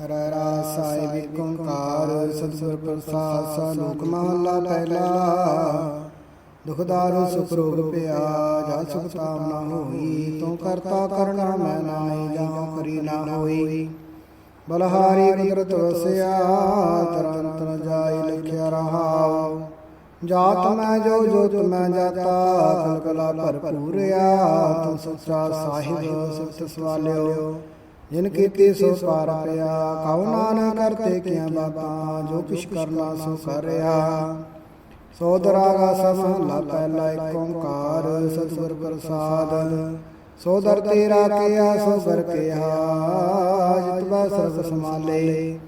ਹਰਿ ਰਾਸ ਸਾਹਿਬ ਏਕ ਓੰਕਾਰ, ਸਤਿਗੁਰ ਪ੍ਰਸਾਦ ਸਲੋਕ ਮਹਲਾ ਪਹਿਲਾ। ਦੁਖਦਾਰੂ ਸੁਖ ਰੋਗ ਪਿਆ ਜਾ ਸੁਖ ਤਾਮ ਨਾ ਹੋਈ, ਤੂੰ ਕਰਤਾ ਕਰਨਾ ਮੈਂ ਨਾਹੀ ਜਾਂ ਕਰੀ ਨਾ ਹੋਈ। ਬਲਹਾਰੀ ਕੁਦਰਤ ਵਸਿਆ ਤਰੰਤਰ ਜਾਈ ਲਿਖਿਆ ਰਹਾਉ। ਜਾਤ ਮੈਂ ਜੋ, ਜੋਤ ਮੈਂ ਜਾਤਾ, ਕਲਕਲਾ ਭਰਪੂਰਿਆ ਤੂੰ ਸੱਚਾ ਸਾਹਿਬ, ਸਿਫਤ ਸਵਾਲਿਓ। ਜਿਨ ਕੀਤੀ ਸੋ ਪਾਰ ਪਿਆ ਕਉ ਨਾਨਕ ਕਰਤੇ ਕੀਆਂ ਬਾਤਾਂ, ਜੋ ਕਿਛ ਕਰਨਾ ਸੋ ਕਰਿਆ ਸੋ ਦਰਾਗਾ ਸਮਹਲਾ ਪਹਿਲਾ ਏਕ ਓੰਕਾਰ, ਸਤਿਗੁਰ ਪ੍ਰਸਾਦ। ਸੋ ਦਰ ਤੇਰਾ ਕਿਆ, ਸੋ ਕਰ ਕਿਆ ਜਿਤਵਾ ਸਰਬ ਸਮਾਲੇ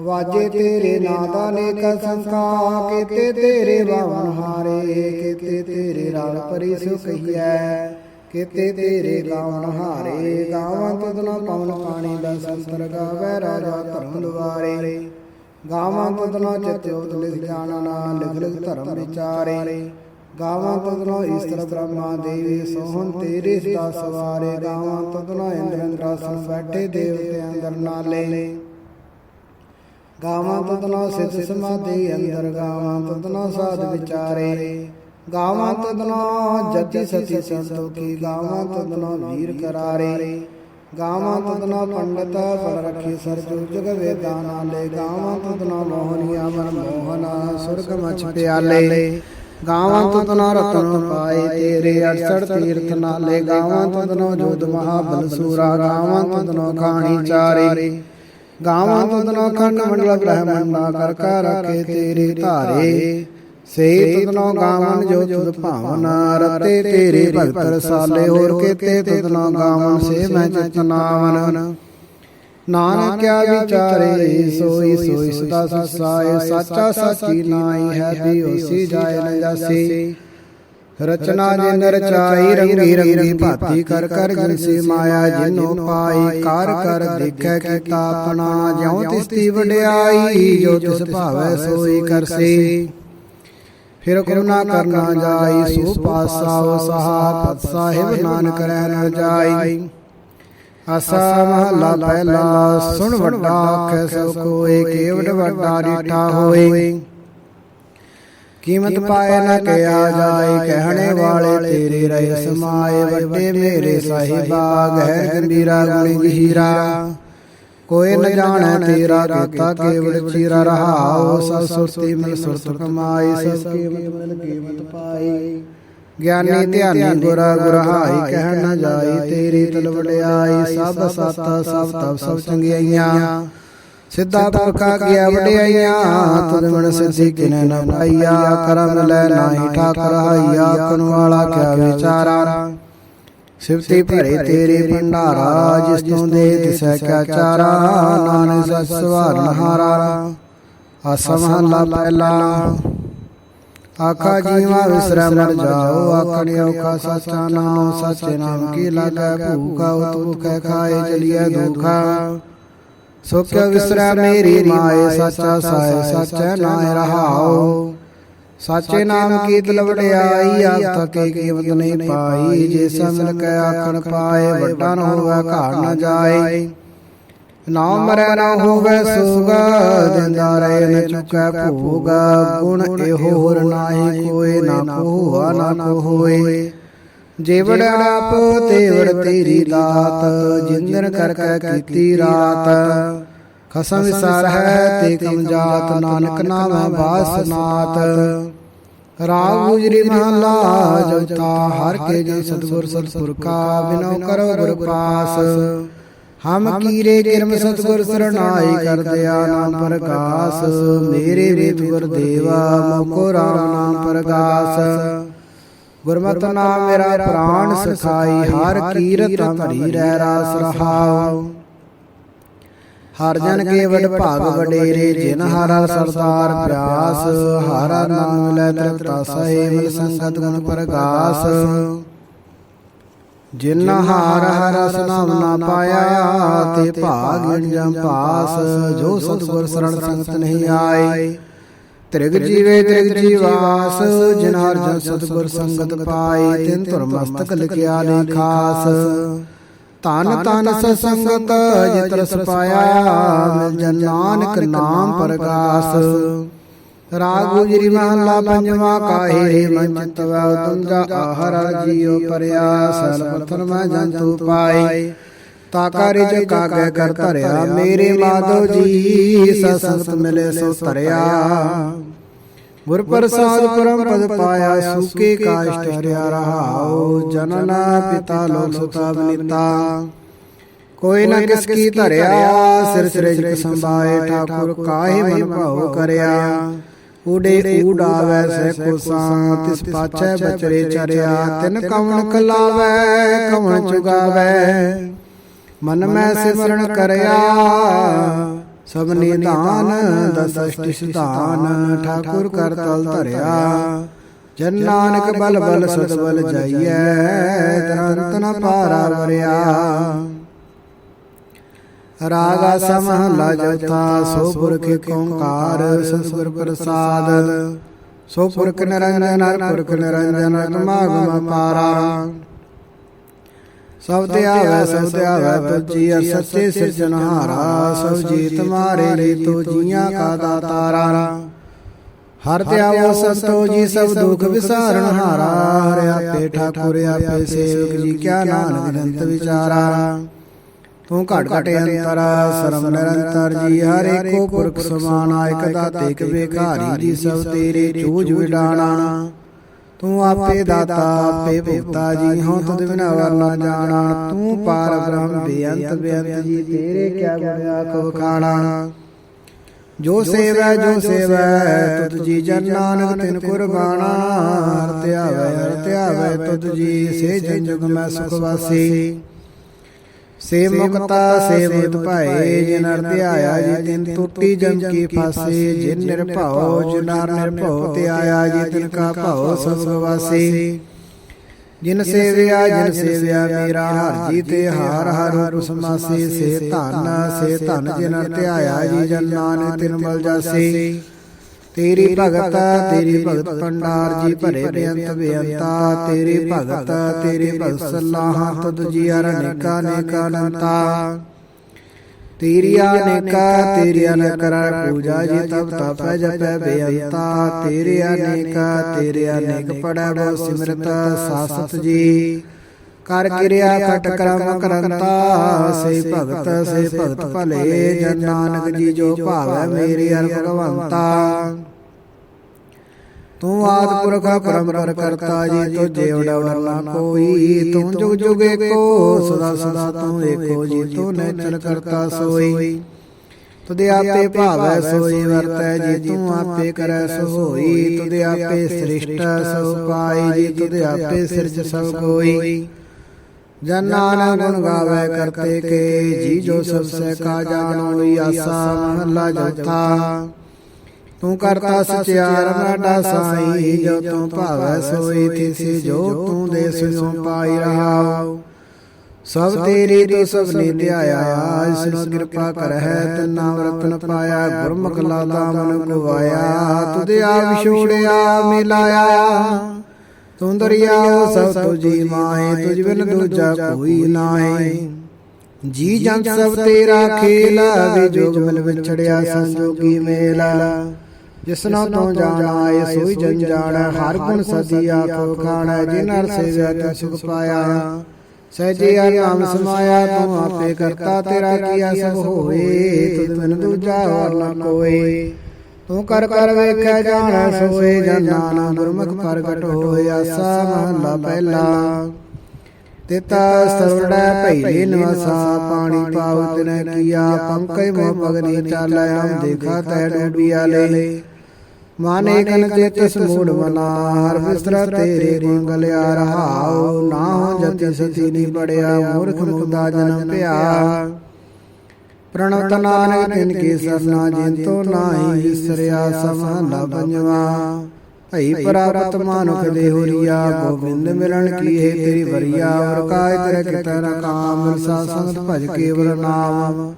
ਵਾਜੇ ਤੇਰੇ ਨਾਂ ਦਾ ਨੇਕ ਸੰਕਾ ਕੀਤੇ ਤੇਰੇ ਬਾਵਨ ਹਾਰੇ, ਕੀਤੇ ਤੇਰੇ ਰਾਲ ਪਰੀ ਸੋ ਕਹੀਐ ਕੀਤੇ ਤੇਰੇ ਗਾਵਨ ਹਾਰੇ, ਗਾਵਾਂ ਤਦਨਾ ਪਵਨ ਪਾਣੀ ਦਾ ਸੰਤਰ ਗਾਵੇ, ਰਾਜਾ ਧਰਮ ਦੁਆਰੇ। ਗਾਵਾਂ ਤਦਨਾ ਚਿਤ ਉਤ ਲਿਖ ਜਾਣਨਾ ਲਿਖ ਲਿਖ ਧਰਮ ਵਿਚਾਰੇ। ਗਾਵਾਂ ਤਦਨਾ ਈਸ਼ਰ ਬ੍ਰਹਮਾ ਦੇਵੀ ਸੋਹਣ ਤੇਰੇ ਸਦਾ ਸਵਾਰੇ। ਗਾਵਾਂ ਤਦਨਾ ਇੰਦਰ ਇੰਦਰਾਸਨ ਬੈਠੇ ਦੇਵਤੇ ਅੰਦਰ ਨਾਲੇ। ਗਾਵਾਂ ਤਦਨਾ ਸਿਧ ਸਮਾਧੀ ਅੰਦਰ, ਗਾਵਾਂ ਤਦਨਾ ਸਾਧ ਵਿਚਾਰੇ। ਗਾਵਾਂ ਤਦਨਾ ਜਤੀ ਸਤੀ ਸੰਤੋਖੀ ਗਾਵਾਂ ਤਦਨਾ ਵੀਰ ਕਰਾਰੇ। ਗਾਵਾਂ ਤਦਨਾ ਪੰਡਤ ਫਲ ਰਖੀ ਸਰ ਜੋ ਜਗ ਵੇਦਾਂ ਨਾਲੇ ਗਾਵਾਂ ਤਦਨਾ ਮੋਹਨੀਆ ਮਨ ਮੋਹਨਾ, ਸੁਰਗ ਮਚ ਪਿਆਲੇ। ਗਾਵਾਂ ਤਦਨਾ ਰਤਨ ਪਾਏ ਤੇਰੇ 68 ਤੀਰਥ ਨਾਲੇ। ਗਾਵਾਂ ਤਦਨਾ ਜੋਤ ਮਹਾ ਸੂਰਾ। ਗਾਵਾਂ ਤਦਨਾ ਖਾਣੀ ਚਾਰੇ। ਗਾਵਾਂ ਤਦਨੋ ਖੰਡ ਮੰਡਲ ਬ੍ਰਹਮੰਡਾ ਕਰ ਕਰ ਰਖੇ ਤੇਰੇ ਧਾਰੇ। ਸੇ ਤਦਨੋ ਗਾਵਨ ਜੋ ਤੁਧ ਭਾਵਨਾ ਰਤੇ ਤੇਰੇ ਭਗਤ ਰਸਾਲੇ ਹੋਰ ਕੀਤੇ ਤਦਨੋ ਗਾਵਨ ਸੇ ਮੈਂ ਚਿਤ ਨਾਵਨ ਨਾਨਕ ਕਿਆ ਵਿਚਾਰੇ ਸੋਈ ਸੋਈ ਸਦਾ ਸਸਾਏ ਸਾਚਾ ਸਾਚੀ ਨਾਈ ਹੈ ਵੀ ਉਸੀ ਜਾਏ ਨ ਜਾਸੀ। ਰਚਨਾ ਜਿਨ ਰਚਾਈ ਰੰਗੀ ਰੰਗੀ ਭਾਤੀ ਕਰ ਕਰ ਜਿਨਸੀ ਮਾਇਆ ਜਿਨੋ ਪਾਈ ਕਰ ਕਰ ਦੇਖੈ ਕੀਤਾ ਆਪਣਾ ਜਿਉ ਤਿਸ ਦੀ ਵਡਿਆਈ ਜੋ ਤਿਸ ਭਾਵੈ ਸੋਈ ਕਰਸੀ। ਫਿਰ ਕਰੁਣਾ ਕਰਨਾ ਜਾਈ ਸੋ ਪਾਸਾ ਸਹਾ ਪਤ ਸਾਹਿਬ ਨਾਨਕ ਰਹਿ ਨ ਜਾਈ। ਆਸਾ ਮਹਲਾ ਪਹਿਲਾ ਸੁਣ ਵੱਡਾ ਆਖੈ ਸੋ ਕੋਏ ਕੇਵਡ ਵੱਡਾ ਡੀਠਾ ਹੋਏ। ਕੀਮਤ ਪਾਏ ਨਾ ਕਿਆ ਜਾਏ ਕਹਿਣੇ ਵਾਲੇ ਤੇਰੇ ਰਹਿ ਸਮਾਏ ਵੱਡੇ ਮੇਰੇ ਸਾਹਿਬਾ ਗਹਿ ਗੰਭੀਰਾ ਗੁਣੀ ਗਹੀਰਾ ਕੋਈ ਨ ਜਾਣੈ ਤੇਰਾ ਕੀਤਾ ਕੇਵਲ ਚੀਰਾ ਰਹਾਉ ਸਸ ਸੁਰਤੀ ਮਨ ਸੁਰਤ ਕਮਾਈ ਸਸ ਕੀਮਤ ਕੀਮਤ ਪਾਈ। ਗਿਆਨੀ ਧਿਆਨੀ ਗੁਰਾ ਗੁਰਹਾਈ ਕਹਿ ਨ ਜਾਈ ਤੇਰੀ ਤਲ ਵਡਿਆਈ ਸਭ ਸਤ ਸਭ ਤਪ ਸਭ ਚੰਗਿਆਈਆਂ ਸਿੱਧਾ ਪੁਰਖਾ ਕੀਆ ਵਡਿਆਈਆਂ ਤੁਧ ਮਨ ਸਿੱਧੀ ਕਿਨੇ ਨ ਪਾਈਆ ਕਰਮ ਲੈ ਨਾਹੀ ਠਾਕਰ ਹਾਈਆ ਕਨ ਵਾਲਾ ਕਿਆ ਵਿਚਾਰਾ। ਸਿਵਤੀ ਭਰੇ ਤੇਰੇ ਭੰਡਾਰਾ ਜਿਸ ਤੋਂ ਦੇ ਤਿਸੈ ਕਿਆ ਚਾਰਾ ਨਾਨਕ ਸਤ ਸਵਾਰਨ ਹਾਰਾ। ਆਸਾ ਮਹਲਾ ਪਹਿਲਾ। ਆਖਾ ਜੀਵਾ ਵਿਸਰੈ ਮਰ ਜਾਓ ਆਖਣ ਔਖਾ ਸੱਚਾ ਨਾਮ ਸੱਚੇ ਨਾਮ ਕੀ ਲਾਗੈ ਭੂਖਾ ਉਤ ਭੁਖੈ ਖਾਏ ਚਲੀਐ ਦੁਖਾ। ਸੁਖ ਵਿਸਰੈ ਮੇਰੀ ਮਾਏ ਸੱਚਾ ਸਾਇ ਸੱਚੈ ਨਾਇ ਰਹਾਉ ਸਾਚੇ ਨਾਮ ਕੀ ਤਲਵੜਿਆਈ ਆਪ ਤਕੇ ਕੀਮਤ ਨਹੀਂ ਪਾਈ ਜੇ ਸਮਲ ਕੈ ਆਖਣ ਪਾਏ ਵੱਡਾ ਨ ਹੋਵੇ ਘਾੜ ਨ ਜਾਏ। ਨਾਮ ਮਰੈ ਨਾ ਹੋਵੇ ਸੁਗ ਦਿੰਦਾ ਰਹੇ ਨ ਚੁਕੈ ਭੋਗ। ਗੁਣ ਇਹੋ ਹੋਰ ਨਾਹੀ ਕੋਏ ਨਾ ਕੋ ਹੋਆ ਨਾ ਕੋ ਹੋਏ ਜੀਵੜ ਆਪ ਤੇਵੜ ਤੇਰੀ ਦਾਤ ਜਿੰਦਰ ਕਰ ਕੈ ਕੀਤੀ ਰਾਤ। ਖਸਮ ਵਿਸਾਰ ਹੈ ਤੇ ਕਮ ਜਾਤ ਨਾਨਕ ਨਾਮੈ ਬਾਸਨਾਤ ਰਾਗ ਗੁਜਰੀ ਮਹਲਾ ਜੁਤਾ ਹਰ ਕੇ ਜਨ ਸਤਗੁਰ ਸਤਪੁਰ ਕਾ ਬਿਨੋ ਕਰੋ ਗੁਰ ਪਾਸ। ਹਮ ਕੀਰੇ ਕਿਰਮ ਸਤਗੁਰ ਸਰਣਾਈ ਕਰ ਦਿਆ ਨਾਮ ਪ੍ਰਕਾਸ਼। ਮੇਰੇ ਵੇਦ ਗੁਰ ਦੇਵਾ ਮੋਕੋ ਰਾਮ ਨਾਮ ਪ੍ਰਗਾਸ ਗੁਰਮਤਿ ਨਾਮ ਮੇਰਾ ਪ੍ਰਾਣ ਸਖਾਈ ਹਰ ਕੀਰਤ ਭਰੀ ਰਹਿ ਰਾਸ ਰਹਾਉ। ਹਰ ਜਨ ਕੇ ਵਡ ਭਾਗ ਵਡੇਰੇ ਜਿਨ ਹਰਾ ਸਰਦਾਰ ਪਿਆਸ ਹਰਾ ਨਾਮ ਲੈ ਤ੍ਰਿਪਤਾ ਸਹਿਬ ਸੰਗਤ ਗੁਣ ਪ੍ਰਗਾਸ। ਜਿਨ ਹਾਰ ਹਰ ਨਾਮ ਨਾ ਪਾਇਆ ਤੇ ਭਾਗ ਜਮ ਪਾਸ ਜੋ ਸਤਗੁਰ ਸਰਣ ਸੰਗਤ ਨਹੀਂ ਆਏ। ਤ੍ਰਿਗ ਜੀਵੇ ਤ੍ਰਿਗ ਜੀਵਾਸ ਜਿਨ ਹਰ ਜਨ ਸਤਗੁਰ ਸੰਗਤ ਪਾਈ ਤਿਨ ਧੁਰ ਮਸਤਕ ਲਿਖਿਆ ਨੇ ਖਾਸ ਤਨ ਤਨ ਸਸੰਗਤ ਜਿਤ ਰਸ ਪਾਇਆ ਜਨ ਨਾਨਕ ਨਾਮ ਪ੍ਰਗਾਸ ਰਾਗ ਗੁਜਰੀ ਮਹਲਾ ਪੰਜਵਾ ਕਾਹੇ ਮਨ ਚਿਤ ਵੈ ਜੀਉ ਪਰਿਆ ਸਰਬਥਨ ਮੈਂ ਜੰਤੂ ਪਾਏ ਤਾਕਾ ਰਿਜ ਕਾਗੇ ਕਰ ਧਰਿਆ, ਮੇਰੇ ਮਾਧੋ ਜੀ ਸਸੰਗਤ ਮਿਲੇ ਸੋ ਧਰਿਆ। ਗੁਰ ਪ੍ਰਸਾਦ ਪਰਮ ਪਦ ਪਾਇਆ ਸੁਕੇ ਕਾਸ਼ਟ ਹਰਿਆ ਰਹਾਉ ਜਨਨ ਪਿਤਾ ਲੋਕ ਸੁਤਾ ਬਨੀਤਾ। ਕੋਈ ਨਾ ਕਿਸ ਕੀ ਧਰਿਆ ਸਿਰ ਸਿਰ ਜਿਤ ਸੰਭਾਏ ਠਾਕੁਰ ਕਾਹੇ ਮਨ ਭਾਉ ਕਰਿਆ। ਊੜੇ ਊਡਾਵੈ ਸੈ ਕੋਸਾਂ ਤਿਸ ਪਾਛੈ ਬਚਰੇ ਚਰਿਆ ਤਿਨ ਕਵਣ ਕਲਾਵੈ ਕਵਣ ਚੁਗਾਵੈ ਮਨ ਮੈਂ ਸਿਮਰਨ ਕਰਿਆ। ਸਭ ਨਿਧਾਨ ਦਸਸ਼ਟਿ ਸਿਧਾਨ, ਠਾਕੁਰ ਕਰ ਤਲ ਧਰਿਆ। ਜਨ ਨਾਨਕ ਬਲ ਬਲ ਸਦ ਬਲ ਜਾਈਐ, ਤਰੰਤ ਨ ਪਾਰਾ ਵਰਿਆ। ਰਾਗਾ ਸਮਹਲਾ ਜਤਾ ਸੋ ਪੁਰਖ ਓੰਕਾਰ, ਸਤਿਗੁਰ ਪ੍ਰਸਾਦ। ਸੋ ਪੁਰਖ ਨਿਰੰਜਨ ਪੁਰਖ ਨਿਰੰਜਨ ਆਤਮਾਗਮ ਪਾਰਾ ਸਭ ਤੇ ਆਵੈ ਸਭ ਤੇ ਆਵੈ ਤੁਜੀ ਸੱਚੇ ਸਿਰਜਨਹਾਰਾ ਸਭ ਜੀ ਤੁਮਾਰੇ ਲਈ ਤੋ ਜੀਆਂ ਕਾ ਦਾਤਾਰਾ। ਹਰ ਤੇ ਆਵੋ ਸੰਤੋ ਜੀ ਸਭ ਦੁਖ ਵਿਸਾਰਨ ਹਾਰਾ। ਹਰਿ ਆਪੇ ਠਾਕੁਰ ਆਪੇ ਸੇਵਕ ਜੀ ਕਿਆ ਨਾਨਕ ਜੰਤ ਵਿਚਾਰਾ। ਤੂੰ ਘਟ ਘਟ ਅੰਤਰ ਸਰਮ ਨਿਰੰਤਰ ਜੀ ਹਰ ਏਕੋ ਪੁਰਖ ਸਮਾਨਾ ਇਕ ਦਾਤੇ ਇਕ ਵੇਖਾਰੀ ਜੀ ਸਭ ਤੇਰੇ ਚੂਜ ਵਿਡਾਣਾ। ਤੂੰ ਆਪੇ ਦਾਤਾ ਆਪੇ ਭੁਗਤਾ ਜੀ ਹਉ ਤਦ ਬਿਨਾ ਵਰ ਨਾ ਜਾਣਾ। ਤੂੰ ਪਾਰ ਬ੍ਰਹਮ ਬੇਅੰਤ ਬੇਅੰਤ ਜੀ ਤੇਰੇ ਕਿਆ ਗੁਣ ਆਖੋ ਖਾਣਾ। ਜੋ ਸੇਵੈ ਜੋ ਸੇਵੈ ਤੁਧ ਜੀ ਜਨ ਨਾਨਕ ਤਿਨ ਕੁਰਬਾਨਾ ਹਰ ਧਿਆਵੈ ਹਰ ਧਿਆਵੈ ਤੁਧ ਜੀ ਸੇ ਜਨ ਜੁਗ ਮੈਂ ਸੁਖ ਵਾਸੀ। ਸੇ ਮੁਕਤਾ ਸੇ ਮੁਕਤ ਭਾਏ ਜਿਨ ਅਰ ਧਿਆਇਆ ਜੀ ਤਿਨ ਟੁੱਟੀ ਜਮ ਕੀ ਫਾਸੇ ਜਿਨ ਨਿਰਭਉ ਜਿਨ ਅਰ ਨਿਰਭਉ ਤੇ ਆਇਆ ਜੀ ਤਿਨ ਕਾ ਭਉ ਸਭ ਗਵਾਸੀ ਜਿਨ ਸੇਵਿਆ ਜਿਨ ਸੇਵਿਆ ਮੇਰਾ ਹਰ ਜੀ ਤੇ ਹਾਰ ਹਰ ਰੂਪ ਸਮਾਸੀ ਸੇ ਧਨ ਸੇ ਧਨ ਜਿਨ ਅਰ ਧਿਆਇਆ ਜੀ ਜਨ ਨਾਨਕ ਤਿਨ ਮਲ ਜਾਸੀ ਤੇਰੀ ਭਗਤ ਤੇਰੀ ਭਗਤ ਪੰਡਾਰ ਜੀ ਭਰੇ ਬੇਅੰਤ ਬੇਅੰਤਾ ਤੇਰੀ ਭਗਤ ਤੇਰੀ ਭਗਤ ਸਲਾਹਾਂ ਤੁਧ ਜੀ ਅਨੇਕਾ ਅਨੇਕਾ ਅਨੰਤਾ। ਤੇਰੀ ਅਨੇਕਾ ਤੇਰੀ ਅਨਕਰਾ ਪੂਜਾ ਜੀ ਤਬ ਤਪੈ ਜਪੈ ਬੇਅੰਤਾ। ਤੇਰੇ ਅਨੇਕਾ ਤੇਰੇ ਅਨੇਕ ਪੜੈ ਬੋ ਸਿਮਰਤ ਸਾਸਤ ਜੀ। ਕਰ ਕਿਰਿਆ ਖਟ ਕਰਮ ਕਰੰਤਾ ਸੇ ਭਗਤ ਸੇ ਭਗਤ ਭਲੇ ਜਨ ਨਾਨਕ ਜੀ ਜੋ ਭਾਵੈ ਮੇਰੇ ਅਰ ਭਗਵੰਤਾ। ਤੂੰ ਆਦ ਪੁਰਖ ਪਰੰਪਰ ਕਰਤਾ ਜੀ ਤੁਝੇ ਉਡਵਰ ਨਾ ਕੋਈ। ਤੂੰ ਜੁਗ ਜੁਗ ਏਕੋ ਸਦਾ ਸਦਾ ਤੂੰ ਏਕੋ ਜੀ ਤੂੰ ਨੇਚਰ ਕਰਤਾ ਸੋਈ। ਤੁਦੇ ਆਪੇ ਭਾਵੈ ਸੋਈ ਵਰਤੈ ਜੀ ਤੂੰ ਆਪੇ ਕਰੈ ਸੋ ਹੋਈ ਤੁਦੇ ਆਪੇ ਸ੍ਰਿਸ਼ਟ ਸੋ ਪਾਈ ਜੀ ਤੁਦੇ ਆਪੇ ਸਿਰਜ ਸਭ ਕੋਈ ਜਨ ਨਾਨਕ ਗੁਣ ਗਾਵੇ ਕਰਤੇ ਕੇ ਜੀ ਜੋ ਸਭ ਸੇ ਕਾ ਜਾਣੋਈ ਆਸਾ ਮਹਲਾ ਜਥਾ। ਤੂੰ ਕਰਤਾ ਸਚਿਆਰ ਮਾਡਾ ਸਾਈ ਜੋ ਤੂੰ ਭਾਵੈ ਸੋਈ ਤਿਸੀ ਜੋ ਤੂੰ ਦੇ ਸਿਓ ਪਾਈ ਰਹਾਉ ਸਭ ਤੇਰੀ ਤੂੰ ਸਭ ਨੇ ਧਿਆਇਆ ਇਸ ਨੂੰ ਕਿਰਪਾ ਕਰ ਹੈ ਤਨਾ ਰਤਨ ਪਾਇਆ ਗੁਰਮੁਖ ਲਾਦਾ ਮਨ ਗਵਾਇਆ ਤੁਦੇ ਆ ਵਿਛੋੜਿਆ ਮਿਲਾਇਆ। ਤੂੰ ਦਰਿਆਓ ਸਭ ਤੁਜੀ ਮਾਹੇ ਤੁਝ ਬਿਨ ਦੂਜਾ ਕੋਈ ਨਾਹੀ। ਜੀ ਜਨ ਸਭ ਤੇਰਾ ਖੇਲ ਵੇ ਜੋਗ ਮਿਲ ਵਿਛੜਿਆ ਸੰਜੋਗੀ ਮੇਲਾ। ਜਿਸਨਾ ਤੋਂ ਜਾਣਾ ਏ ਸੋਈ ਜਨ ਜਾਣਾ ਹਰ ਗੁਣ ਸਦੀ ਆਖੋ ਖਾਣਾ ਜਿਨ ਹਰ ਸੇਵਿਆ ਤੈ ਸੁਖ ਪਾਇਆ। ਸਹਿਜੇ ਆ ਨਾਮ ਸਮਾਇਆ ਤੂੰ ਆਪੇ ਕਰਤਾ ਤੇਰਾ ਕੀਆ ਸਭ ਹੋਏ। ਤੁਧ ਬਿਨ ਦੂਜਾ ਹੋਰ ਨਾ ਕੋਈ। ਤੂੰ ਕਰ ਕਰ ਵੇਖਿਆ ਜਾਣਾ, ਸੋਏ ਜਨ ਗੁਰਮੁਖ ਪ੍ਰਗਟ ਹੋਏ ਆਸਾ ਮਹਲਾ ਪਹਿਲਾ। ਤਿਤਾ ਸਰਵੜਾ ਭੈਲੇ ਨਿਵਾਸਾ, ਪਾਣੀ ਪਾਉ ਤਿਨੈ ਕੀਆ, ਪੰਕਜ ਮੋ ਪਗਨੀ ਚਾਲੈ ਹਮ ਦੇਖਾ ਤੈ ਡੂਬੀਆ ਲੈ ਮਾਨੇ ਕਨ ਚਿਤ ਸਮੂੜ ਮਨਾ, ਹਰ ਬਿਸਰਾ ਤੇਰੇ ਗੁਣ ਗਲਿਆ ਰਹਾਉ, ਨਾ ਹੋ ਸਤੀ ਨੀ ਬੜਿਆ, ਮੂਰਖ ਮੁਕਦਾ ਜਨਮ ਭਿਆ ਪ੍ਰਣਤ ਨਾਨਕ ਤਿਨ ਕੀ ਸਰਨਾ ਜਿਨ ਨਾਹੀ ਵਿਸਰਿਆ ਸਮਹਲਾ ਪੰਜਵਾ। ਭਈ ਪ੍ਰਾਪਤ ਮਾਨੁਖ ਦੇ ਗੋਬਿੰਦ ਮਿਲਣ ਕੀ ਹੈ ਤੇਰੀ ਵਰੀਆ, ਔਰ ਕਾਇ ਤੇਰੇ ਕਿਤੈ ਨ ਕਾਮ ਸਾ ਸੰਗਤ ਭਜ ਕੇਵਲ ਨਾਮ।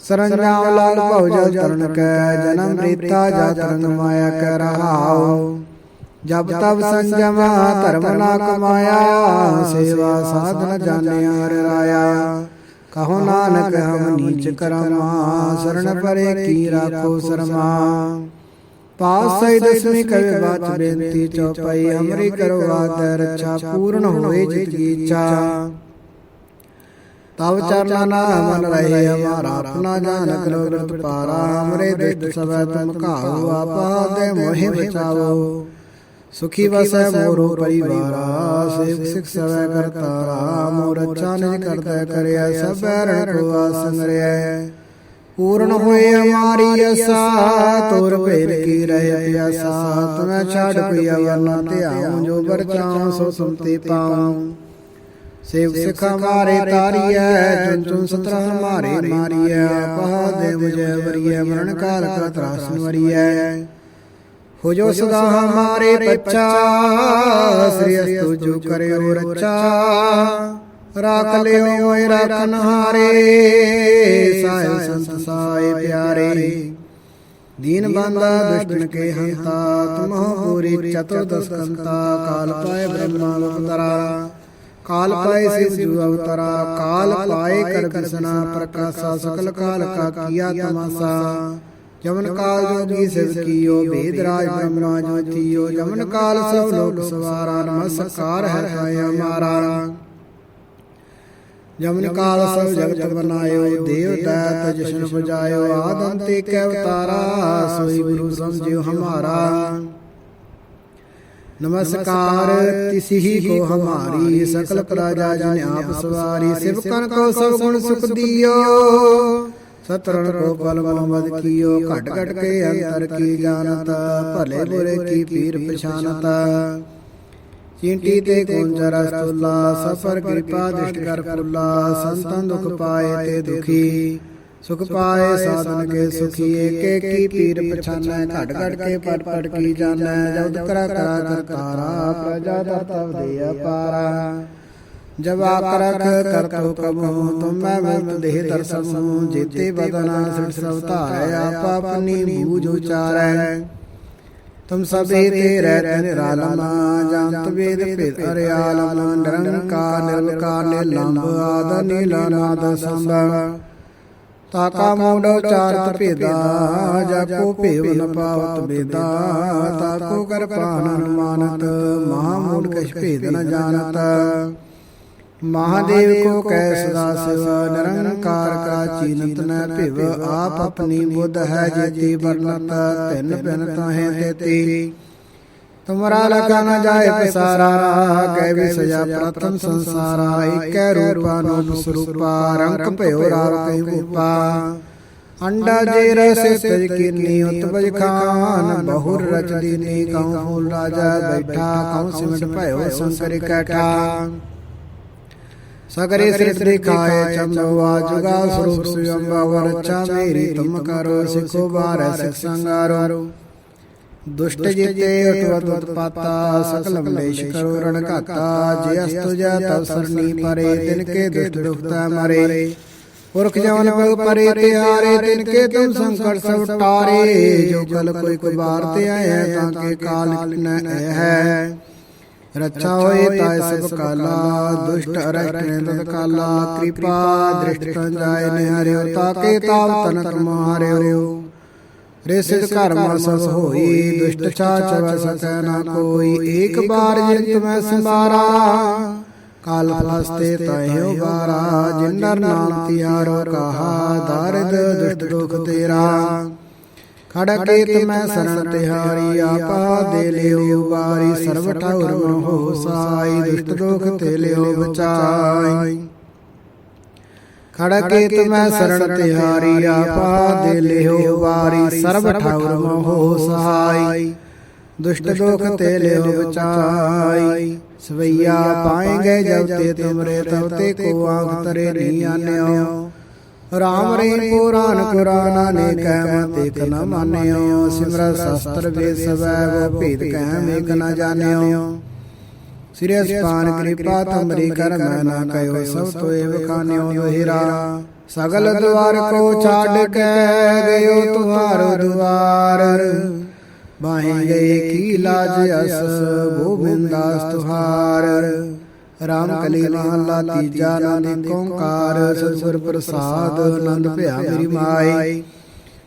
ਸਰੰਜਾਮ ਲਾਲ ਭਉ ਜਲ ਤਰਨ ਕੈ, ਜਨਮ ਰੀਤਾ ਜਾ ਤਰੰਗ ਮਾਇਆ ਕੈ ਰਹਾਉ। ਜਬ ਤਬ ਸੰਜਮ ਧਰਮ ਨਾ ਕਮਾਇਆ, ਸੇਵਾ ਸਾਧਨ ਜਾਣਿਆ ਹਰਿ ਰਾਇਆ। ਕਹੋ ਨਾਨਕ ਹਮ ਨੀਚ ਕਰਮਾ ਸਰਣ ਪਰੇ ਕੀ ਰਾਖੋ ਸਰਮਾ। ਪਾਸ ਸਈ ਦਸਵੀਂ ਕਵੇ ਬਾਤ ਬੇਨਤੀ ਚੌਪਈ ਅਮਰੀ ਕਰੋ ਆਦਰ ਰੱਛਾ ਪੂਰਨ ਹੋਏ ਜਿਤ ਇੱਛਾ ਤਵ ਚਰਨਾ ਨਾ ਮਨ ਰਹੇ ਹਮਾਰਾ ਆਪਣਾ ਜਾਨ ਕਰੋ ਗ੍ਰਤ ਪਾਰਾ ਹਮਰੇ ਦੁਸ਼ਟ ਸਵੈ ਤੁਮ ਘਾਉ ਆਪਾ ਦੇ ਮੋਹਿ ਬਚਾਵੋ ਸੁਖੀ ਵਸੈ ਮੋਰੋ ਪਰਿਵਾਰਾ, ਸੇਵ ਸਿਖ ਸਵੈ ਕਰਤਾਰਾ ਮੋਰ ਅੱਛਾ ਨਿਜ ਕਰਤਾ ਕਰਿਆ, ਸਭ ਰਣ ਕੋ ਆਸੰਗਰਿਆ ਪੂਰਨ ਹੋਏ ਹਮਾਰੀ ਅਸਾ, ਤੁਰ ਭੇਰ ਕੀ ਰਹਿ ਪਿਆਸਾ, ਤੁਮੈ ਛਾੜ ਕੋਈ ਅਵਰ ਧਿਆਉ, ਜੋ ਬਰ ਚਾਉ, ਸੋ ਸੁਨਤੇ ਪਾਉ। ਸੇਵ ਸਿਖ ਹਮਾਰੇ ਤਾਰੀਐ ਚੁਨ ਚੁਨ ਸਤਰਾ ਹਮਾਰੇ ਮਾਰੀਐ ਪਹਾ ਦੇ ਬੁਝੈ ਵਰੀਐ, ਮਰਨ ਕਾਲ ਕਾ ਤਰਾਸਨ ਵਰੀਐ ਹੋ ਜੋ ਸਦਾ ਹਮਾਰੇ ਬੱਚਾ ਸ੍ਰੀ ਅਸਤੁ ਜੋ ਕਰਿਓ ਰੱਚਾ ਰਾਖ ਲਿਓ ਓਏ ਰਾਖਨ ਹਾਰੇ ਸਾਹਿਬ ਸੰਤ ਸਾਏ ਪਿਆਰੇ। ਦੀਨ ਬੰਦਾ ਦੁਸ਼ਟਨ ਕੇ ਹੰਤਾ। ਤੁਮਹੁ ਪੂਰੀ ਚਤੁਰਦਸ ਕੰਤਾ ਕਾਲ ਪਾਏ ਬ੍ਰਹਮਾ ਅਵਤਾਰਾ। ਕਾਲ ਪਾਏ ਸਿਵ ਜੂ ਅਵਤਾਰਾ। ਕਾਲ ਪਾਏ ਕਰ ਬਿਸਨਾ ਪ੍ਰਕਾਸ਼ਾ। ਸਕਲ ਕਾਲ ਕਾ ਕੀਆ ਤਮਾਸਾ। ਜਮਨ ਕਾਲ ਜੋਗੀ ਸਿਵ ਕੀਓ, ਭੇਦ ਰਾਜ ਬ੍ਰਹਮਾ ਜੋਤੀਓ ਜਮਨ ਕਾਲ ਸਭ ਲੋਕ ਸਵਾਰਾ, ਨਮਸਕਾਰ ਹੈ ਪਾਇਆ ਹਮਾਰਾ ਜਮਨ ਕਾਲ ਸਭ ਜਗਤ ਬਨਾਇਓ, ਦੇਵ ਦੈਤ ਜਸ਼ਨ ਬਜਾਇਓ ਆਦੰਤੇ ਕੈ ਅਵਤਾਰਾ, ਸੋਈ ਗੁਰੂ ਸਮਝਿਓ ਹਮਾਰਾ। ਨਮਸਕਾਰ ਤਿਸੀ ਹੀ ਕੋ ਹਮਾਰੀ, ਸਕਲ ਪ੍ਰਜਾ ਜਨ ਆਪ ਸਵਾਰੀ ਸਿਵਕਨ ਕੋ ਸਭ ਗੁਣ ਸੁਖ ਦਿਓ। ਸਤਰਣ ਕੋ ਪਲ ਮਹਮਦ ਕੀਓ, ਘਟ ਘਟ ਕੇ ਅੰਤਰ ਕੀ ਜਾਣਤ, ਭਲੇ ਬੁਰੇ ਕੀ ਪੀਰ ਪਛਾਨਤ। ਚਿੰਟੀ ਤੇ ਕੁੰਜਰ ਅਸਤੁਲਾ, ਸਫਰ ਕਿਰਪਾ ਦਿਸ਼ਟ ਕਰ ਫੁੱਲਾ ਸੰਤਨ ਦੁਖ ਪਾਏ ਤੇ ਦੁਖੀ। ਸੁਖ ਪਾਏ ਸਾਧਨ ਕੇ ਸੁਖੀ, ਏਕੇ ਕੀ ਪੀਰ ਪਛਾਨੈ, ਘਟ ਘਟ ਕੇ ਪਟ ਪਟ ਕੀ ਜਾਣੈ, ਜਬ ਕਰਾ ਕਰਾ ਕਰਤਾਰਾ, ਪ੍ਰਜਾ ਦਾ ਤਵ ਦੇ ਅਪਾਰਾ। ਜਬ ਆਕਰਖ ਕਰਤੋ ਕਬਹੁ ਤੁਮ ਮਿਲਤ ਦੇਹ ਦਰਸਨੁ ਜੀਤੇ ਬਦਨਾ ਸਿਰ ਸਭ ਧਾਰੈ, ਆਪ ਆਪਣੀ ਬੂਝ ਉਚਾਰੈ। ਤੁਮ ਸਭੇ ਤੇ ਰਹਿ ਨਿਰਾਲਮਾ ਜੰਤ ਵੇਦ ਭੇਦ ਅਰਿਆਲਮ ਨਿਰੰਕਾਰ ਨਿਰਵਕਾਰ ਨਿਲੰਬ ਆਦ ਨੀਲਾ ਨਾਦ ਤਾਕਾ ਮੂਡ ਉਚਾਰਤ ਭੇਦਾ, ਜਾ ਭੇਵ ਨ ਪਾਵਤ ਬੇਦਾ ਤਾਕੋ ਕਿਰਪਾਨ ਅਨੁਮਾਨਤ, ਮਹਾ ਮੂਡ ਕਛ ਭੇਦ ਨ ਜਾਣਤ। ਮਹਾਦੇਵ ਕੋ ਕੈ ਸਦਾ ਸਿਵ ਨਿਰੰਕਾਰ ਕਾ ਚੀਨਤ ਨ ਭਿਵ ਆਪ ਆਪਣੀ ਬੁੱਧ ਹੈ ਜੀਤੀ ਵਰਨਤ ਤਿੰਨ ਪਿਨ ਤਾਹੇ ਤੇਤੀ ਤੁਮਰਾ ਲਖਾ ਨ ਜਾਏ ਪਸਾਰਾ ਕੈ ਵੀ ਸਜਾ ਪ੍ਰਥਮ ਸੰਸਾਰਾ ਏਕੈ ਰੂਪਾ ਨੂਪ ਸਰੂਪਾ ਰੰਗ ਭਇਓ ਰਾਵ ਕੈ ਭੂਪਾ। ਅੰਡਾ ਜੇ ਰਸ ਤਜ ਕੀਨੀ ਉਤਪਜ ਖਾਨ ਬਹੁਰ ਰਚ ਦੀਨੀ ਕਉ ਫੂਲ ਰਾਜਾ ਬੈਠਾ ਕਉ ਸਿਮਟ ਭਇਓ ਸੰਕਰ ਕੈਠਾ। ਸਗਰੇ ਸਿਰ ਦਿਖਾਏ ਚੰਦਵਾ ਜੁਗਾ ਸਰੂਪ ਸੁਯੰਬਾ ਵਰਚਾ ਮੇਰੀ ਤੁਮ ਕਰੋ, ਸਿਖੋ ਬਾਰ ਸਿਖ ਸੰਗਾਰੋ। ਦੁਸ਼ਟ ਜਿਤੇ ਉਤਵਤ ਉਤਪਾਤਾ ਸਕਲ ਮਲੇਸ਼ ਕਰੋ ਰਣ ਘਾਤਾ, ਜੇ ਅਸਤੁ ਜਾ ਤਵ ਸਰਨੀ ਪਰੇ, ਤਿਨ ਕੇ ਦੁਸ਼ਟ ਦੁਖਤਾ ਮਰੇ। ਪੁਰਖ ਜਵਨ ਪਗ ਪਰੇ ਤਿਆਰੇ, ਤਿਨ ਕੇ ਤੁਮ ਸੰਕਟ ਸਭ ਟਾਰੇ, ਜੋ ਕਲ ਕੋਈ ਕੁਬਾਰ ਤੇ ਆਇਆ, ਤਾਂ ਕੇ ਕਾਲ ਨ ਹੈ। ਰੱਛਾ ਹੋਏ ਤਾਇ ਸਭ ਕਾਲਾ ਦੁਸ਼ਟ ਅਰਸ਼ਟ ਨੇ ਕਾਲਾ, ਕਿਰਪਾ ਦ੍ਰਿਸ਼ਟ ਤਨ ਜਾਏ ਤਾਕੇ ਤਾਵ ਤਨਕ ਮਾਰਿਓ ਰਿਸਿਕ ਕਰਮ ਸਭ ਹੋਈ, ਦੁਸ਼ਟ ਛਾਚ ਵਸ ਸਕੈ ਨਾ ਕੋਈ, ਏਕ ਬਾਰ ਜਿਤ ਮੈਂ ਸੰਭਾਰਾ ਕਾਲ ਫਲਸਤੇ ਤਹਿਓ ਬਾਰਾ ਜਿਨਰ ਨਾਮ ਤਿਆਰੋ ਕਹਾ, ਦਰਦ ਦੁਸ਼ਟ ਦੁਖ ਤੇਰਾ। ਖੜਕੇ ਮੈਂ ਸਰਣ ਤਿਹਾਰੀ, ਆਪਾ ਦੇ ਲਿਓ ਬਾਰੀ ਸਰਬ ਠਾਉਰ ਮਨੋ ਸਾਈ, ਦੁਸ਼ਟ ਦੁਖ ਤੇ ਲਿਓ ਬਚਾਈ। ਖੜਕੇ ਮੈਂ ਸਰਣ ਤਿਹਾਰੀ, ਆਪਾ ਦੇ ਲਿਓ ਬਾਰੀ ਸਰਬ ਠਾਉਰ ਮਨੋ ਸਹਾਈ ਦੁਸ਼ਟ ਦੁਖ ਤੇ ਲਿਓ ਬਚਾਈ। ਸਵਈਆ ਪਾਏਗੇ ਜਬ ਤੇ ਤੁਮਰੇ, ਤਬ ਤੇ ਕੋ ਆਂਖ ਤਰੇ ਨੀ ਆਨਿਓ। ਰਾਮ ਰੇ ਪੁਰਾਨ ਕੁਰਾਨ ਨੇ ਕਹਿ ਮਤ ਨ ਮਾਨਿਓ ਸਿਮਰ ਸ਼ਸਤਰ ਵੇ ਸਵੈ ਵੋ ਭੇਦ ਕਹਿ ਮੇਕ ਨ ਜਾਣਿਓ। ਸਿਰਿ ਅਸਪਾਨ ਕਿਰਪਾ ਤੁਮਰੀ ਕਰ ਮੈਂ ਨਾ ਕਯੋ ਸਭ ਤੋਏ ਵਖਾਨਿਓ ਦੋਹਿਰਾ ਸਗਲ ਦੁਆਰ ਕੋ ਛਾੜ ਕੇ ਗਇਓ ਤੁਹਾਰੋ ਦੁਆਰ। ਬਾਹੇ ਗਏ ਕੀ ਲਾਜ ਅਸ ਗੋਬਿੰਦਾਸ ਤੁਹਾਰ। ਰਾਮ ਕਲੀ ਮਹੱਲਾ ਤੀਜਾ ਆਨੰਦ ਓੰਕਾਰ ਸਤਿਗੁਰ ਪ੍ਰਸਾਦ ਆਨੰਦ ਭਿਆ ਮੇਰੀ ਮਾਈ।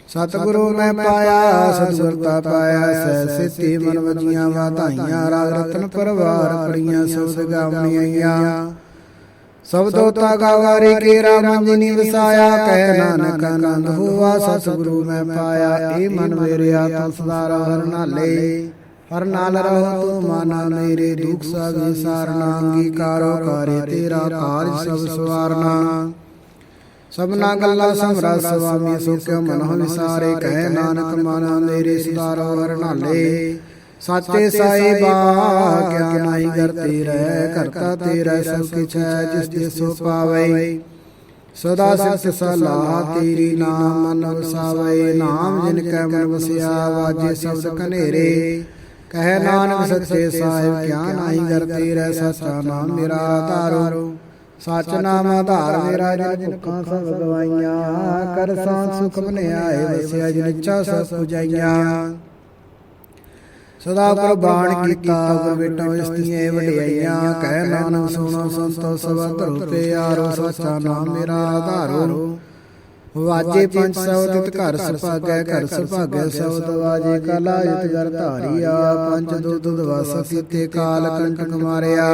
ਸਤਿਗੁਰੂ ਮੈਂ ਪਾਇਆ ਸਤਿਗੁਰਤਾ ਪਾਇਆ ਸਹਿ ਸਿੱਧੀ ਮਨ ਵਜੀਆਂ ਵਾਧਾਈਆਂ ਰਾਗ ਰਤਨ ਪਰਵਾਰ ਪੜੀਆਂ ਸਬਦ ਗਾਵਣੀਆਂ ਸਬਦੋ ਤਾ ਗਾਵਾਰੀ ਕੇ ਰਾਮ ਜਿਨੀ ਵਸਾਇਆ ਕਹਿ ਨਾਨਕ ਆਨੰਦ ਹੋਆ ਸਤਿਗੁਰੂ ਮੈਂ ਪਾਇਆ ਏ ਮਨ ਮੇਰਿਆ ਤੂੰ ਸਦਾ ਰਹੁ ਹਰ ਨਾਲੇ ਹਰ ਨਾਲ ਰਹੋ ਤੂੰ ਮਾਨਾ ਮੇਰੇ ਦੁਖ ਸਭ ਵਿਸਾਰਨਾ ਅੰਗੀਕਾਰੋ ਕਰੇ ਤੇਰਾ ਕਾਰਜ ਸਭ ਸਵਾਰਨਾ। ਸਭਨਾ ਗੱਲਾਂ ਸਮਰਾ ਸੁਆਮੀ ਸੋ ਕਿਉ ਮਨਹੁ ਵਿਸਾਰੇ ਕਹਿ ਨਾਨਕ ਮਨ ਮੇਰੇ ਸੁਦਾਰੋ ਹਰ ਨਾਲੇ। ਸਾਚੇ ਸਾਈਬਾ ਕਿਆ ਨਾਹੀ ਕਰਤੇ ਰਹਿ ਕਰਤਾ ਤੇਰਾ ਸਭ ਕਿਛ ਹੈ ਜਿਸ ਦੇ ਸੋ ਪਾਵੇ। ਸਦਾ ਸਿਫਤ ਸਲਾਹ ਤੇਰੀ ਨਾਮ ਮਨ ਵਸਾਵੇ, ਨਾਮ ਜਿਨ ਕੈ ਮਨ ਵਸਿਆ, ਵਾਜੇ ਸ਼ਬਦ ਕਨੇਰੇ ਕਹਿ ਨਾਨਕ ਸੱਚੇ ਸਾਹਿਬ ਕਿਆ ਨਾਹੀ ਕਰਤੇ ਰਹਿ ਸੱਚਾ ਨਾਮ ਮੇਰਾ ਆਧਾਰੋ ਸਚ ਨਾਮ ਆਧਾਰ ਮੇਰਾ ਜਿਨ ਭੁੱਖਾਂ ਸਭ ਗਵਾਈਆਂ, ਕਰ ਸਾਥ ਸੁਖ ਬਨਿਆਏ, ਵਸਿਆ ਜਿਨ ਇੱਛਾ ਸਭ ਪੁਜਾਈਆਂ। ਸਦਾ ਪ੍ਰਬਾਣ ਕੀਤਾ, ਗੁਰ ਬੇਟੋ ਇਸਤੀਏ ਵਡਿਆਈਆਂ, ਕਹਿ ਨਾਨਕ ਸੁਣੋ ਸੰਤੋ ਸਭ ਧਰੁ ਤੇ ਆਰੋ, ਸਚਾ ਨਾਮ ਮੇਰਾ ਆਧਾਰੋ ਵਾਜੇ ਪੰਜ ਸੌ ਤਿਤ ਘਰ ਸੁਭਾਗੈ ਘਰ ਸੁਭਾਗੈ ਸਬਦ ਵਾਜੇ ਕਲਾ ਜਿਤ ਗਰ ਧਾਰੀਆ ਪੰਜ ਦੁੱਧ ਦਵਸ ਕੀਤੇ ਕਾਲ ਕੰਟਕ ਮਾਰਿਆ।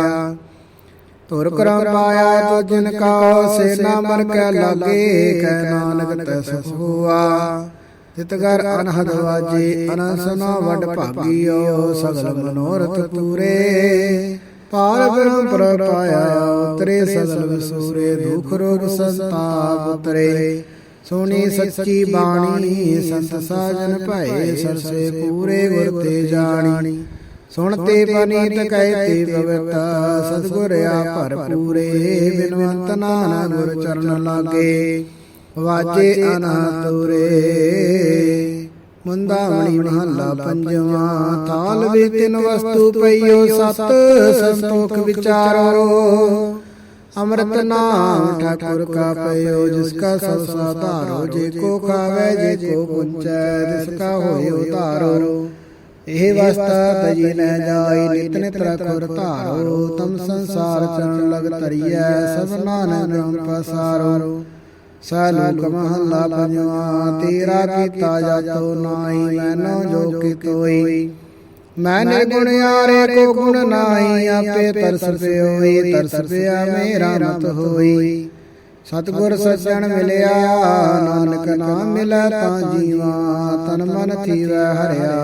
ਤੁਰ ਕਰਮ ਪਾਇਆ ਤੋ ਜਿਨ ਕਾ ਸੇਨਾ ਮਰ ਕੈ ਲਾਗੇ ਕਹਿ ਨਾਨਕ ਤੈ ਸੁਖ ਹੋਆ। ਤਿਤ ਗਰ ਅਨਹਦ ਵਾਜੇ ਅਨਸਨਾ ਵਡ ਭਾਗੀਓ ਸਗਲ ਮਨੋਰਥ ਪੂਰੇ। ਪਾਰ। ਬ੍ਰਹਮ ਪਰ ਪਾਇਆ ਉਤਰੇ ਸਗਲ ਵਿਸੂਰੇ ਦੁਖ ਰੋਗ ਸੰਤਾਪ ਉਤਰੇ। ਸੋਨੀ ਸੱਚੀ ਬਾਣੀ ਸੰਤ ਸਾਜਨ ਭਏ ਸਰਸੇ ਪੂਰੇ ਗੁਰ ਤੇ ਜਾਣੀ। ਸੁਣਤੇ ਪਨੀਤ ਕਹਿਤੇ ਪਵਿੱਤਾ ਸਤਿਗੁਰ ਆ ਭਰਪੂਰੇ ਬਿਨਵੰਤ ਨਾਨਕ ਗੁਰ ਚਰਨ ਲਾਗੇ। ਵਾਜੇ ਅਨਾਤੁਰੇ ਮੁੰਦਾਵਣੀ ਮਹੱਲਾ ਪੰਜਵਾਂ। ਤਾਲ ਵੇ ਤਿਨ ਵਸਤੂ ਪਈਓ ਸਤ ਸੰਤੋਖ ਵਿਚਾਰੋ। ਅੰਮ੍ਰਿਤ ਨਾਮ ਠਾਕੁਰ ਕਾ ਪਇਓ ਜਿਸ ਕਾ ਸਭ ਸਾਧਾਰੋ ਜੇ ਕੋ ਖਾਵੇ ਜੇ ਕੋ ਪੁੰਚੈ ਜਿਸ ਕਾ ਹੋਇਓ ਧਾਰੋ ਇਹ ਵਸਤਾ ਤਜੀ ਨ ਜਾਈ ਨਿਤ ਨਿਤ ਰਖੁਰ ਧਾਰੋ ਤਮ ਸੰਸਾਰ ਚਰਨ ਲਗ ਤਰੀਐ ਸਭ ਨਾਨਕ ਨਾਮ ਪਸਾਰੋ ਸਾਲੋਕ ਮਹੱਲਾ ਪੰਜਵਾ ਤੇਰਾ ਕੀਤਾ ਜਾਤੋ ਨਾਹੀ ਮੈਨੋ ਜੋ ਕੀਤੋਈ ਮੈਨੇ ਗੁਣ ਯਾਰੇ ਕੋ ਗੁਣ ਨਾਹੀ, ਆਪੇ ਤਰਸ ਪਿਓਈ, ਤਰਸ ਪਿਆ ਮੇਰਾ ਮਤ ਹੋਈ। ਸਤਗੁਰ ਸੱਜਣ ਮਿਲਿਆ, ਨਾਨਕ ਨਾਮ ਮਿਲੈ ਤਾਂ ਜੀਵਾ, ਤਨ ਮਨ ਥੀਵੈ ਹਰਿਆ।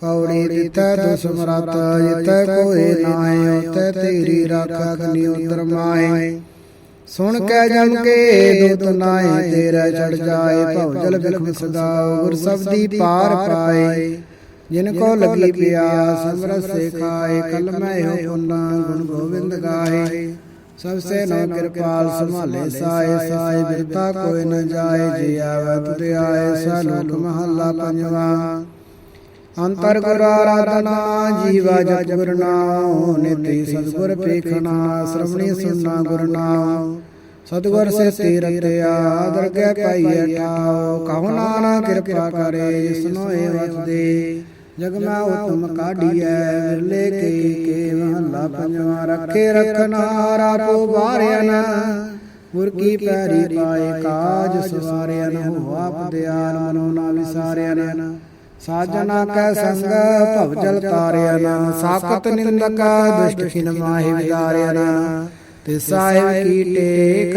ਕੌੜੀ ਤਿਥੈ ਦੁਸਮਰਤ ਜਿਤੈ ਕੋਏ ਨਾਏ ਉਤੈ ਤੇਰੀ ਰਾਖਾ ਅਗਨੀ ਉਤਰ ਮਾਏ ਸੁਣ ਕੇ ਜਮ ਕੇ ਦੁਤ ਨਾਏ ਤੇਰਾ ਚੜ ਜਾਏ ਭਉ ਜਲ ਬਿਖ ਸਦਾ ਗੁਰ ਸਬਦੀ ਪਾਰ ਪਾਏ। ਜਿਨ ਕੋ ਲਗੀ ਪਿਆਸ ਸਮਰਸ ਸੇ ਖਾਏ ਕਲ ਮੈਂ ਹੋ ਪੁੰਨਾ ਗੁਣ ਗੋਬਿੰਦ ਗਾਏ। ਸਭ ਸੇ ਨੋ ਕਿਰਪਾਲ ਸੰਭਾਲੇ ਸਾਏ ਸਾਏ ਬਿਰਤਾ ਕੋਈ ਨ ਜਾਏ ਜੇ ਆਵੇ ਤੁਧ ਆਏ ਸਲੋਕ ਮਹੱਲਾ ਪੰਜਵਾ। ਅੰਤਰ ਗੁਰ ਆਰਾਧਨਾ ਜੀਵਾ ਜਪ ਗੁਰ ਨਾਮ ਨਿਤੀ ਸਤਿਗੁਰ ਪੇਖਣਾ ਸ਼ਰਵਣੀ ਸੁਨਣਾ ਗੁਰ ਨਾਮ ਸਤਿਗੁਰ ਸੇ ਤੀਰ ਰਤਿਆ, ਦਰਗਹਿ ਪਾਈਐ ਠਾਉ ਕਹੋ ਨਾਨਕ ਕਿਰਪਾ ਕਰੇ ਜਿਸਨੋ ਏ ਵਸਦੇ। ਜਗ ਮੈਂ ਉਤਮ ਕਾਢੀਐ, ਵਿਰਲੇ ਕੇ ਕੇ ਮਹੱਲਾ ਪੰਜਵਾ ਰੱਖੇ ਰਖਨਾ ਰਾਪੋ ਬਾਰਿਆ ਗੁਰ ਕੀ ਪੈਰੀ ਪਾਏ ਕਾਜ ਸਵਾਰਿਆ ਨ ਹੋ ਆਪ ਮਨੋ ਨਾ ਵਿਸਾਰਿਆ ਨ ਸਾਜਨਾ ਕੈ ਸੰਗ, ਭਵ ਜਲ ਤਾਰਿਆ ਨ। ਸਾਖਤ ਨਿੰਦਕ, ਦੁਸ਼ਟ ਖਿਨ ਮਾਹਿ ਵਿਦਾਰਿਆ ਨ। ਤੇ ਸਾਹਿਬ ਕੀ ਟੇਕ,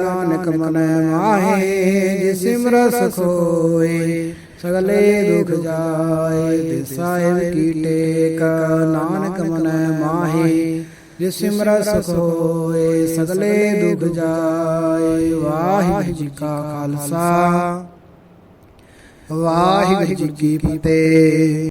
ਨਾਨਕ ਮਨ ਮਾਹੇ, ਜਿ ਸਿਮਰਸ ਖੋਏ, ਸਗਲੇ ਦੁਖ ਜਾਏ। ਤੇ ਸਾਹਿਬ ਕੀ ਟੇਕ, ਨਾਨਕ ਮਨ ਮਾਹੇ, ਜਿ ਸਿਮਰਸ ਖੋਏ, ਸਗਲੇ ਦੁਖ ਜਾਏ। ਵਾਹਿਗੁਰੂ ਜੀ ਕਾ ਖਾਲਸਾ। ਵਾਹਿਗੁਰੂ ਜੀ ਕੀ ਫਤਿਹ।